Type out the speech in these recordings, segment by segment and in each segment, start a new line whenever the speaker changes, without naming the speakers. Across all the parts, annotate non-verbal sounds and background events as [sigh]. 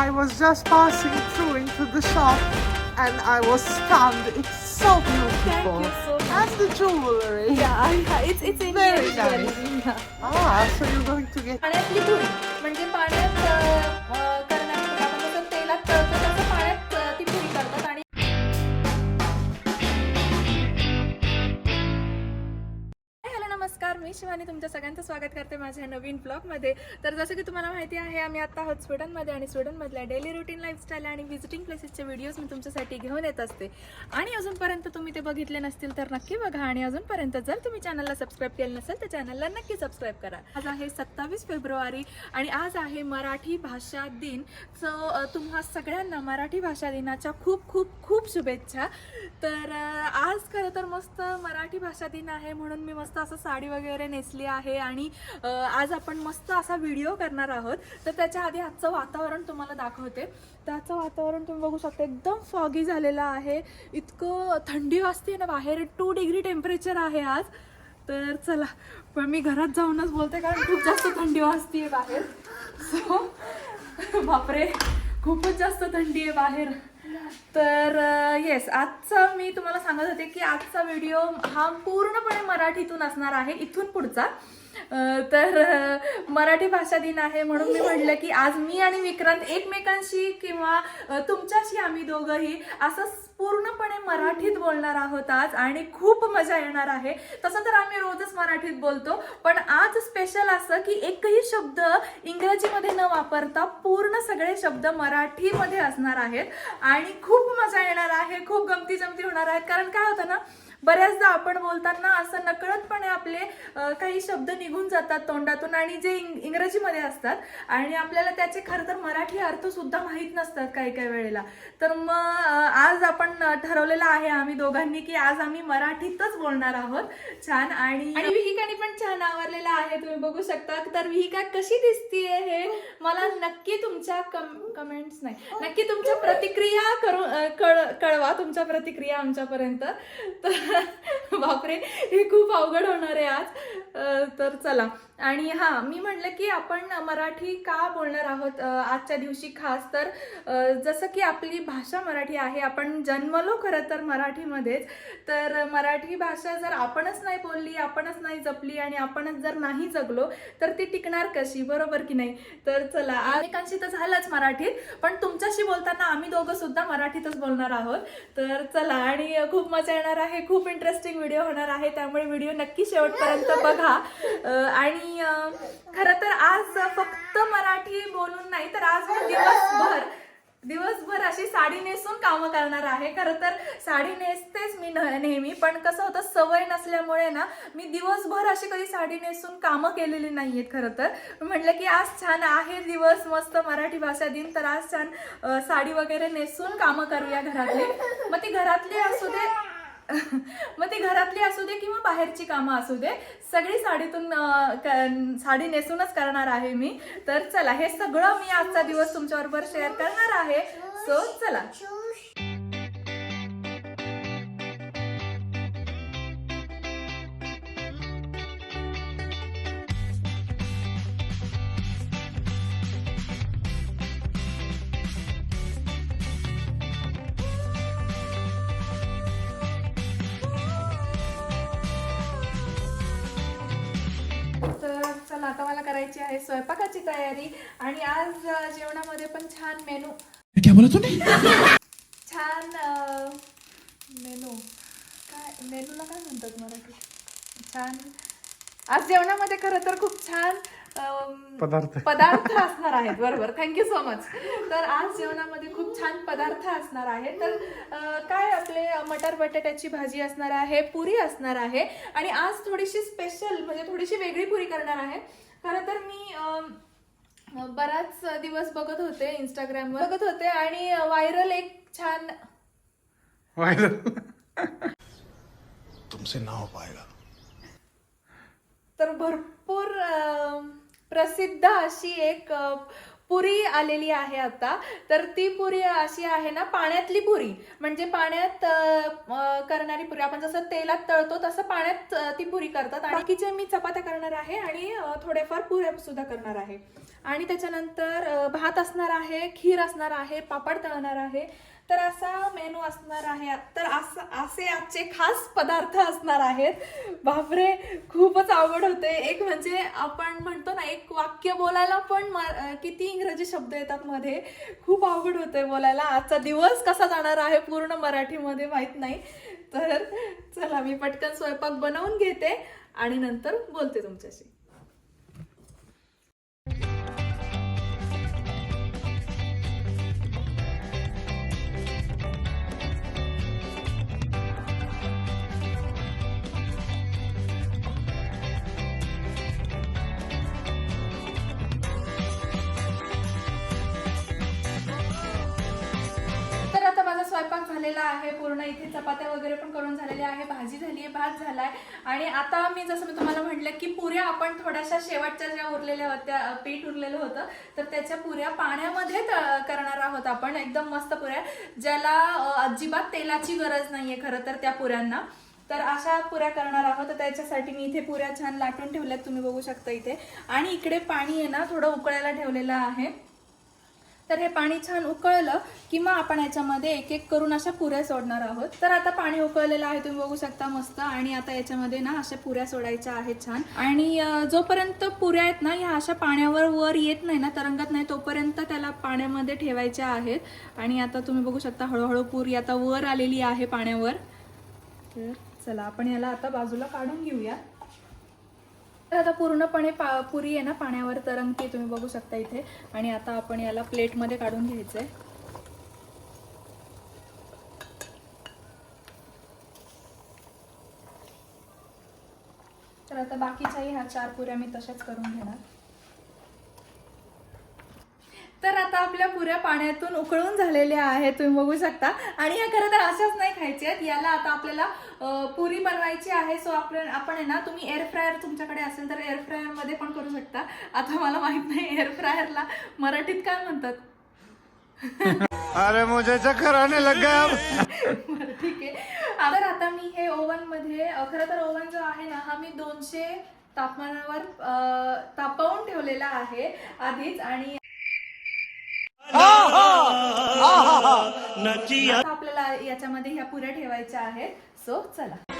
I was just passing through into the shop and I was stunned. It's so beautiful.
Thank you so much.
And the jewelry.
Yeah, I- it's it's in
Very
here.
nice.
Yeah.
Ah, so you're going to get.
Anetli मी शिवानी तुमच्या सगळ्यांचं स्वागत करते माझ्या नवीन ब्लॉगमध्ये तर जसं की तुम्हाला माहिती आहे आम्ही आता आहोत स्वीडनमध्ये आणि स्वीडनमधल्या डेली रुटीन लाईफस्टाईल आणि व्हिजिटिंग प्लेसेसचे व्हिडिओज मी तुमच्यासाठी घेऊन येत असते. आणि अजूनपर्यंत तुम्ही ते बघितले नसतील तर नक्की बघा आणि अजूनपर्यंत जर तुम्ही चॅनलला सबस्क्राईब केलं नसेल तर चॅनलला नक्की सबस्क्राईब करा. आज आहे सत्तावीस फेब्रुवारी आणि आज आहे मराठी भाषा दिन. सो तुम्हा सगळ्यांना मराठी भाषा दिनाच्या खूप खूप खूप शुभेच्छा. तर आज खरं तर मस्त मराठी भाषा दिन आहे म्हणून मी मस्त असं साडी वगैरे नेसली आहे आणि आज आपण मस्त असा व्हिडिओ करणार आहोत. तर त्याच्या आधी आजचं वातावरण तुम्हाला दाखवते. त्याचं वातावरण तुम्ही बघू शकता एकदम फॉगी झालेलं आहे. इतकं थंडी वाजते ना बाहेर टू डिग्री टेम्परेचर आहे आज. तर चला पण मी घरात जाऊनच बोलते कारण खूप जास्त थंडी वाजते बाहेर. सो बापरे खूपच जास्त थंडी आहे बाहेर. तर येस आजचा मी तुम्हाला सांगत होते की आजचा व्हिडिओ हा पूर्णपणे मराठीतून असणार आहे इथून पुढचा. तर मराठी भाषा दिन आहे म्हणून मी म्हटलं की आज मी आणि विक्रांत एकमेकांशी किंवा तुमच्याशी आम्ही दोघंही असं पूर्णपणे मराठीत बोलणार आहोत आज आणि खूप मजा येणार आहे. तसं तर आम्ही रोजच मराठीत बोलतो पण आज स्पेशल असं की एकही शब्द इंग्रजीमध्ये न वापरता पूर्ण सगळे शब्द मराठीमध्ये असणार आहेत. आणि खूप मजा येणार आहे खूप गमती जमती होणार आहेत. कारण काय होतं ना बऱ्याचदा आपण बोलताना असं नकळतपणे आपले काही शब्द निघून जातात तोंडातून आणि जे इंग- इंग्रजीमध्ये असतात आणि आपल्याला त्याचे खरं तर मराठी अर्थ सुद्धा माहीत नसतात काही काही वेळेला. तर मग आज आपण ठरवलेलं आहे आम्ही दोघांनी की आज आम्ही मराठीतच बोलणार आहोत. छान. आणि आणि विहिकाने पण छान आवरलेला आहे तुम्ही बघू शकता. तर विहिका कशी दिसतीये हे मला नक्की तुमच्या कम कमेंट्स नाही. नक्की तुमच्या प्रतिक्रिया करू कळ कळवा. तुमच्या प्रतिक्रिया आमच्यापर्यंत. तर [laughs] बापरे हे खूप अवघड होणार आहे आज. तर चला. आणि हां मी म्हटलं की आपण मराठी का बोलणार आहोत? आजच्या दिवशी खास तर जसं की आपली भाषा मराठी आहे आपण जन्मलो खरं तर मराठीमध्येच. तर मराठी भाषा जर आपणच नाही बोलली आपणच नाही जपली आणि आपणच जर नाही जगलो तर ती टिकणार कशी? बरोबर की नाही? तर चला अनेकांशी तर झालंच मराठीत पण तुमच्याशी बोलताना आम्ही दोघं सुद्धा मराठीतच बोलणार आहोत. तर चला आणि खूप मजा येणार आहे खूप इंटरेस्टिंग व्हिडिओ होणार आहे त्यामुळे व्हिडिओ नक्की शेवटपर्यंत बघा. आणि आणि खरं तर आज फक्त मराठी बोलून नाही तर आज मी दिवसभर दिवसभर अशी साडी नेसून कामं करणार आहे. खरं तर साडी नेसतेच मी न- नेहमी पण कसं होतं सवय नसल्यामुळे ना मी दिवसभर अशी कधी साडी नेसून कामं केलेली नाहीयेत खरं तर. म्हटलं की आज छान आहे दिवस मस्त मराठी भाषा दिन तर आज छान साडी वगैरे नेसून कामं करूया घरातली. मग ती घरातली असू दे [laughs] मग ती घरातली असू दे किंवा बाहेरची कामं असू दे सगळी साडीतून साडी नेसूनच करणार आहे मी. तर चला हे सगळं मी आजचा दिवस तुमच्याबरोबर शेअर करणार आहे. सो चला. चला आता मला करायची आहे स्वयंपाकाची तयारी आणि आज जेवणामध्ये पण छान मेनू.
क्या बोला तूने?
छान मेनू. काय मेनूला काय म्हणतात मराठी छान. आज जेवणामध्ये खरं तर खूप छान
पदार्थ.
पदार्थ असणार आहेत. बरोबर. थँक्यू सो मच तर आज जेवणामध्ये खूप छान पदार्थ असणार आहे तर काय आपले मटर बटाट्याची भाजी असणार आहे पुरी असणार आहे आणि आज थोडीशी स्पेशल म्हणजे थोडीशी वेगळी पुरी करणार आहे. खरं तर मी बराच दिवस बघत होते इंस्टाग्रामवर बघत होते आणि व्हायरल एक छान
तुमसे ना हो पाएगा
तर भरपूर प्रसिद्ध अशी एक पुरी आलेली आहे आता. तर ती पुरी अशी आहे ना पाण्यातली पुरी. म्हणजे पाण्यात करणारी पुरी. आपण जसं तेलात तळतो तसं पाण्यात ती पुरी करतात. आणि बाकीचे मी चपात्या करणार आहे आणि थोडेफार पुऱ्या सुद्धा करणार आहे. आणि त्याच्यानंतर भात असणार आहे खीर असणार आहे पापड तळणार आहे. तर असा मेनू असणार आहे. तर असं असे आजचे खास पदार्थ असणार आहेत. बापरे खूपच आवड होते. एक म्हणजे आपण म्हणतो ना एक वाक्य बोलायला पण किती इंग्रजी शब्द येतात मध्ये. खूप आवड होते बोलायला. आजचा दिवस कसा जाणार आहे पूर्ण मराठीमध्ये माहीत नाही. तर चला मी पटकन स्वयंपाक बनवून घेते आणि नंतर बोलते तुमच्याशी. इथे चपात्या वगैरे पण करून झालेल्या आहे भाजी झाली आहे भात झालाय. आणि आता मी जसं मी तुम्हाला म्हटलं की पुऱ्या आपण थोड्याशा शेवटच्या ज्या उरलेल्या होत्या पीठ उरलेलं होतं तर त्याच्या पुऱ्या पाण्यामध्ये करणार आहोत आपण. एकदम मस्त पुऱ्या ज्याला अजिबात तेलाची गरज नाहीये खरं तर त्या पुऱ्यांना. तर अशा पुऱ्या करणार आहोत. तर त्याच्यासाठी मी इथे पुऱ्या छान लाटून ठेवल्यात तुम्ही बघू शकता इथे. आणि इकडे पाणी आहे ना थोडं उकळायला ठेवलेलं आहे. तर हे पाणी छान उकळलं की मग आपण याच्यामध्ये एक एक करून अशा पुऱ्या सोडणार आहोत. तर आता पाणी उकळलेलं आहे तुम्ही बघू शकता मस्त. आणि आता याच्यामध्ये ना अशा पुऱ्या सोडायच्या आहेत छान. आणि जोपर्यंत पुऱ्या आहेत ना ह्या अशा पाण्यावर वर येत नाही ना तरंगत नाही तोपर्यंत त्याला पाण्यामध्ये ठेवायच्या आहेत. आणि आता तुम्ही बघू शकता हळूहळू पुरी आता वर आलेली आहे पाण्यावर. तर चला आपण याला आता बाजूला काढून घेऊया. तर आता पूर्णपणे पा पुरी आहे ना पाण्यावर तरंगती तुम्ही बघू शकता इथे. आणि आता आपण याला प्लेटमध्ये काढून घ्यायचंय. तर आता बाकीच्याही ह्या चार पुऱ्या मी तशाच करून घेणार. तर आता आपल्या पुऱ्या पाण्यातून उकळून झालेल्या आहेत तुम्ही बघू शकता. आणि या खरं तर अशाच नाही खायच्या आहेत. याला आता आपल्याला पुरी बनवायची आहे. सो आपण आपण आहे ना तुम्ही एअर फ्रायर तुमच्याकडे असेल तर एअर फ्रायरमध्ये पण करू शकता. आता मला माहीत नाही एअर फ्रायरला मराठीत काय म्हणतात? [laughs]
अरे मुझे चक्कर आने लग गया अब.
बरं ठीक आहे. तर आता मी हे ओव्हनमध्ये अं, खरं तर ओव्हन जो आहे ना हा मी दोनशे तापमानावर तापवून ठेवलेला आहे आधीच. आणि आपल्याला याच्यामध्ये ह्या पुऱ्या ठेवायच्या आहेत. सो चला.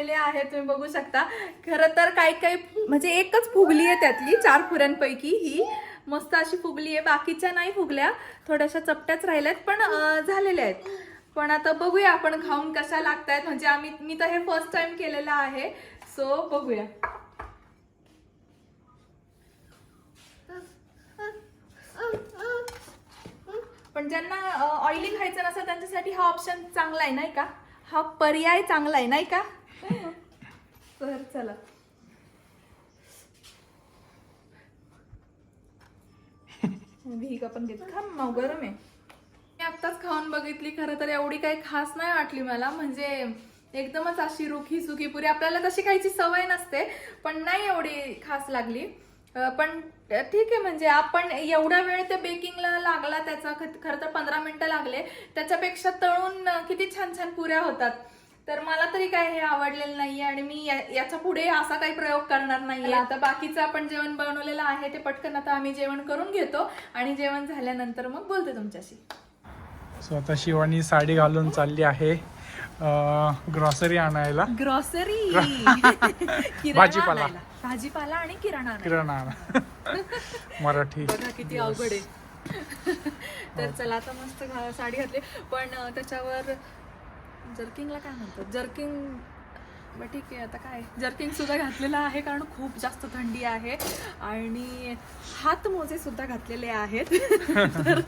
झालेले आहेत तुम्ही बघू शकता. खरं तर काही काही म्हणजे एकच फुगली आहे त्यातली चार फुऱ्यांपैकी ही. मस्त अशी फुगली आहे. बाकीच्या नाही फुगल्या थोड्याशा चपट्याच राहिल्यात पण झालेल्या आहेत. पण आता बघूया आपण खाऊन कशा लागतायत. म्हणजे आम्ही मी तर हे फर्स्ट टाइम केलेलं आहे. सो बघूया. पण ज्यांना ऑइली खायचं नसेल त्यांच्यासाठी हा ऑप्शन चांगला आहे नाही का? हा पर्याय चांगला आहे नाही का? तर चला. भीक आपण घेतो. खा मग गरम आहे. मी आत्ताच खाऊन बघितली खरं तर एवढी काही खास नाही वाटली मला. म्हणजे एकदमच अशी रुखी सुखी पुरी. आपल्याला तशी काहीची सवय नसते पण नाही एवढी खास लागली. पण ठीक आहे म्हणजे आपण एवढा वेळ ते बेकिंगला लागला त्याचा. खरं तर पंधरा मिनिटं लागले. त्याच्यापेक्षा तळून किती छान छान पुऱ्या होतात. तर मला तरी काय हे आवडलेलं नाहीये आणि मी या- याच्यापुढे असा काही प्रयोग करणार नाहीये. आता बाकीचं आपण जेवण बनवलेलं आहे ते पटकन आता आम्ही जेवण करून घेतो आणि जेवण झाल्यानंतर मग बोलते तुमच्याशी.
सो आता शिवानी साडी घालून चालली आहे ग्रॉसरी आणायला.
ग्रॉसरी [laughs]
भाजीपाला.
भाजीपाला आणि किराणा.
किराणा आणा [laughs] मराठी.
बघा किती अवघड आहे. तर चला आता मस्त साडी घातली. पण त्याच्यावर जर्किंगला काय म्हणतात? जर्किंग बरं ठीक आहे आता काय? जर्किंग सुद्धा घातलेलं आहे कारण खूप जास्त थंडी आहे आणि हात मोजे सुद्धा घातलेले आहेत. [laughs] तर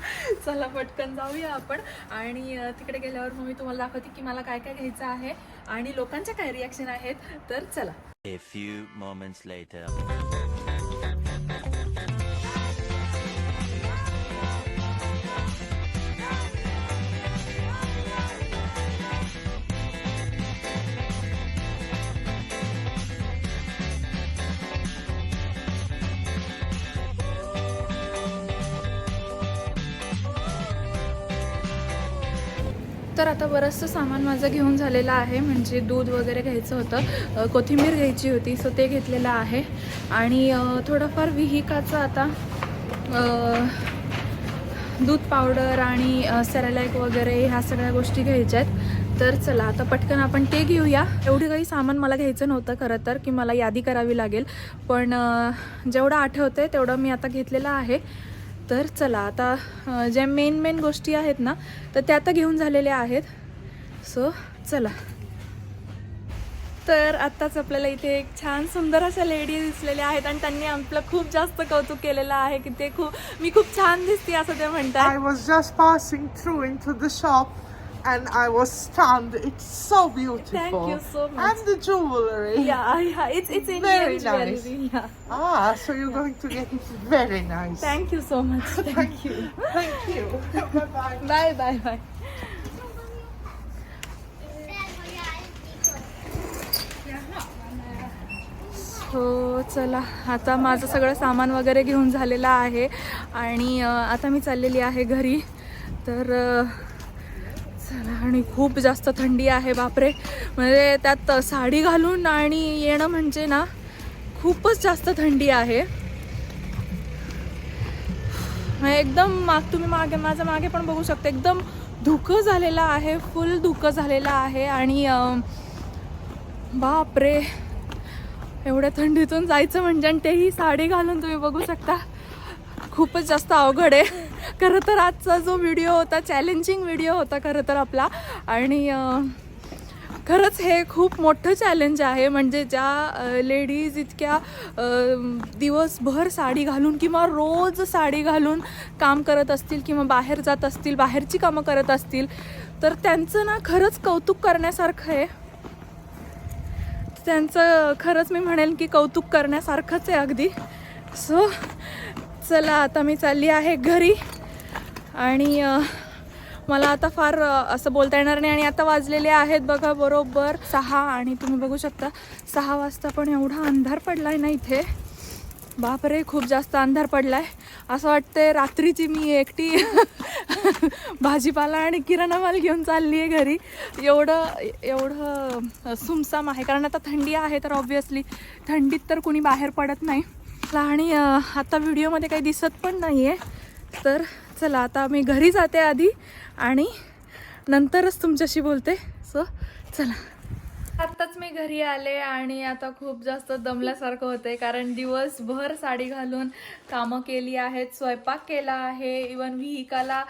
चला पटकन जाऊया आपण. आणि तिकडे गेल्यावर मग मी तुम्हाला दाखवते की मला काय काय घ्यायचं आहे आणि लोकांच्या काय रिॲक्शन आहेत. तर चला.
A few moments later.
तर आता बरंचसं सामान माझं घेऊन झालेलं आहे. म्हणजे दूध वगैरे घ्यायचं होतं. कोथिंबीर घ्यायची होती सो ते घेतलेलं आहे. आणि थोडंफार विहिकाचं आता दूध पावडर आणि सेरालाईक वगैरे ह्या सगळ्या गोष्टी घ्यायच्या आहेत. तर चला आता पटकन आपण ते घेऊया. एवढी काही सामान मला घ्यायचं नव्हतं खरं तर की मला यादी करावी लागेल. पण जेवढं आठवतं आहे तेवढं मी आता घेतलेलं आहे. तर चला आता ज्या मेन मेन गोष्टी आहेत ना तर त्या आता घेऊन झालेल्या आहेत. सो चला. तर आत्ताच आपल्याला इथे एक छान सुंदर अशा लेडी दिसलेल्या आहेत आणि त्यांनी आपलं खूप जास्त कौतुक केलेलं आहे की ते खूप मी खूप छान दिसते असं ते म्हणतात.
I was just passing through in into the shop and I was stunned. It's so beautiful.
Thank you so much.
And the jewelry.
Yeah, yeah, it's it's Indian
Very
jewelry.
nice.
Yeah.
Ah, so you're going to get it very nice.
Thank you so much. Thank you.
Thank you. bye bye.
Bye bye bye. हो चला आता माझं सगळं सामान वगैरे घेऊन झालेलं आहे आणि आता मी चाललेली आहे घरी तर चला आणि खूप जास्त थंडी आहे बापरे. म्हणजे त्यात साडी घालून आणि येणं म्हणजे ना खूपच जास्त थंडी आहे. म्हणजे एकदम माग तुम्ही मागे माझं मागे पण बघू शकता एकदम धुकं झालेलं आहे फुल धुकं झालेलं आहे आणि बापरे. एवढ्या थंडीतून जायचं म्हणजे आणि तेही साडी घालून तुम्ही बघू शकता. खूपच जास्त अवघड आहे. खरं तर आजचा जो व्हिडिओ होता चॅलेंजिंग व्हिडिओ होता खरं तर आपला. आणि खरंच हे खूप मोठं चॅलेंज आहे. म्हणजे ज्या लेडीज इतक्या दिवसभर साडी घालून किंवा रोज साडी घालून काम करत असतील किंवा बाहेर जात असतील बाहेरची कामं करत असतील तर त्यांचं ना खरंच कौतुक करण्यासारखं आहे. त्यांचं खरंच मी म्हणेल की कौतुक करण्यासारखंच आहे अगदी. सो चला आता मी चालली आहे घरी. आणि मला आता फार असं बोलता येणार नाही आणि आता वाजलेले आहेत बघा बरोबर सहा आणि तुम्ही बघू शकता सहा वाजता पण एवढा अंधार पडला आहे ना इथे. बापरे खूप जास्त अंधार पडला आहे असं वाटतंय रात्रीची मी एकटी [laughs] भाजीपाला आणि किराणा माल घेऊन चालली आहे घरी. एवढं एवढं सुमसाम आहे. कारण आता थंडी आहे तर ऑब्व्हियसली थंडीत तर कुणी बाहेर पडत नाही. आणि आता व्हिडिओमध्ये काही दिसत पण नाही आहे तर चला आता मी घरी जाते आधी आणि नंतरच तुमच्याशी बोलते. सो चला. आत्ताच मी घरी आले आणि आता खूप जास्त दमल्यासारखं होते कारण दिवसभर साडी घालून कामं केली आहेत स्वयंपाक केला आहे इवन विहिकाला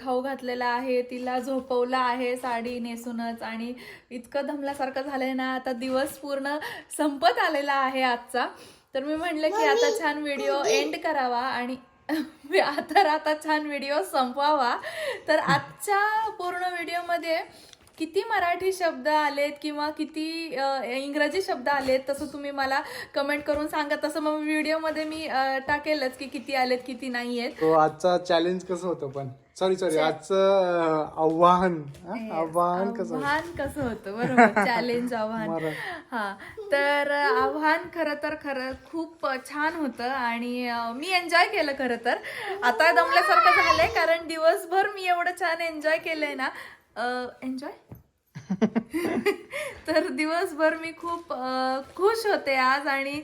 खाऊ घातलेला आहे तिला झोपवलं आहे साडी नेसूनच आणि इतकं दमल्यासारखं झालंय ना आता दिवस पूर्ण संपत आलेला आहे आजचा. तर मी म्हणलं की आता छान व्हिडिओ एंड करावा आणि [laughs] मी आता आता छान व्हिडिओ संपवावा. तर आजच्या पूर्ण व्हिडिओमध्ये किती मराठी शब्द आलेत किंवा किती इंग्रजी शब्द आलेत तसं तुम्ही मला कमेंट करून सांगा. तसं मग व्हिडिओमध्ये मी टाकेलच की किती आलेत किती नाही आहेत.
आजचा चॅलेंज कसं होतं पण? सॉरी सॉरी आजचं आव्हान? आव्हान कसं होतं?
आव्हान कसं होतं? बरोबर. [laughs] चॅलेंज आव्हान. हा. तर आव्हान खरं तर खरं खूप छान होतं आणि मी एन्जॉय केलं खरं तर. आता दमल्यासारखं झालंय कारण दिवसभर मी एवढं छान एन्जॉय केलंय ना. एन्जॉय [laughs] तर दिवसभर मी खूप खुश होते आज आणि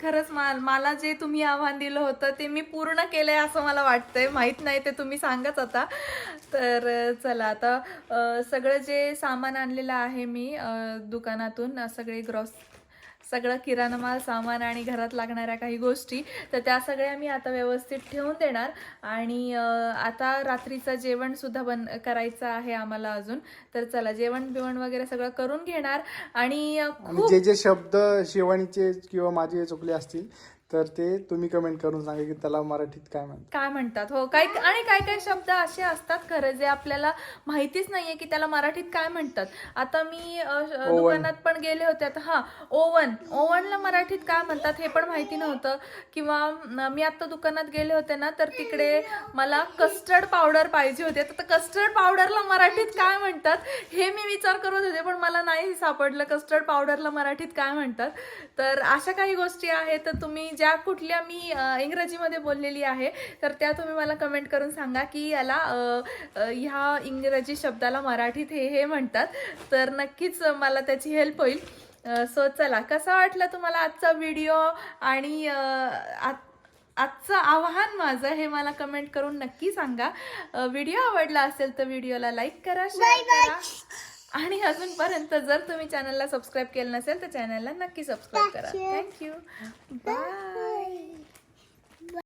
खरंच मा मला जे तुम्ही आव्हान दिलं होतं ते मी पूर्ण केलंय असं मला वाटतंय. माहीत नाही ते तुम्ही सांगत आता तर चला आता सगळं जे सामान आणलेलं आहे मी दुकानातून सगळे ग्रॉस सगळं किराणा माल सामान आणि घरात लागणाऱ्या काही गोष्टी तर त्या सगळ्या मी आता व्यवस्थित ठेवून देणार. आणि आता रात्रीचं जेवण सुद्धा बन करायचं आहे आम्हाला अजून. तर चला जेवण बिवण वगैरे सगळं करून घेणार. आणि
जे जे शब्द शिवानीचे किंवा माझे चुकले असतील तर ते तुम्ही कमेंट करून सांगा की त्याला मराठीत काय म्हणतात.
काय म्हणतात? हो काय आणि काय काय शब्द असे असतात खरं जे आपल्याला माहितीच नाहीये की त्याला मराठीत काय म्हणतात. आता मी अ, अ, दुकानात पण गेले होते आता हा ओवन. ओव्हनला मराठीत काय म्हणतात हे पण माहिती नव्हतं. किंवा मी आता दुकानात गेले होते ना तर तिकडे मला कस्टर्ड पावडर पाहिजे होते. तर कस्टर्ड पावडरला मराठीत काय म्हणतात हे मी विचार करत होते पण मला नाही सापडलं. कस्टर्ड पावडरला मराठीत काय म्हणतात? तर अशा काही गोष्टी आहेत तर तुम्ही ज्या कुठल्या मी इंग्रजीमध्ये बोललेली आहे तर त्या तुम्ही मला कमेंट करून सांगा की याला ह्या इंग्रजी शब्दाला मराठीत हे हे म्हणतात. तर नक्कीच मला त्याची हेल्प होईल. सो चला कसा वाटला तुम्हाला आजचा व्हिडिओ आणि आजचं आव्हान माझं हे मला कमेंट करून नक्की सांगा. व्हिडिओ आवडला असेल तर व्हिडिओला लाईक करा शेअर करा. आणि अजूनपर्यंत जर तुम्ही चॅनलला सबस्क्राईब केलं नसेल तर चॅनलला नक्की सबस्क्राईब करा. Thank you bye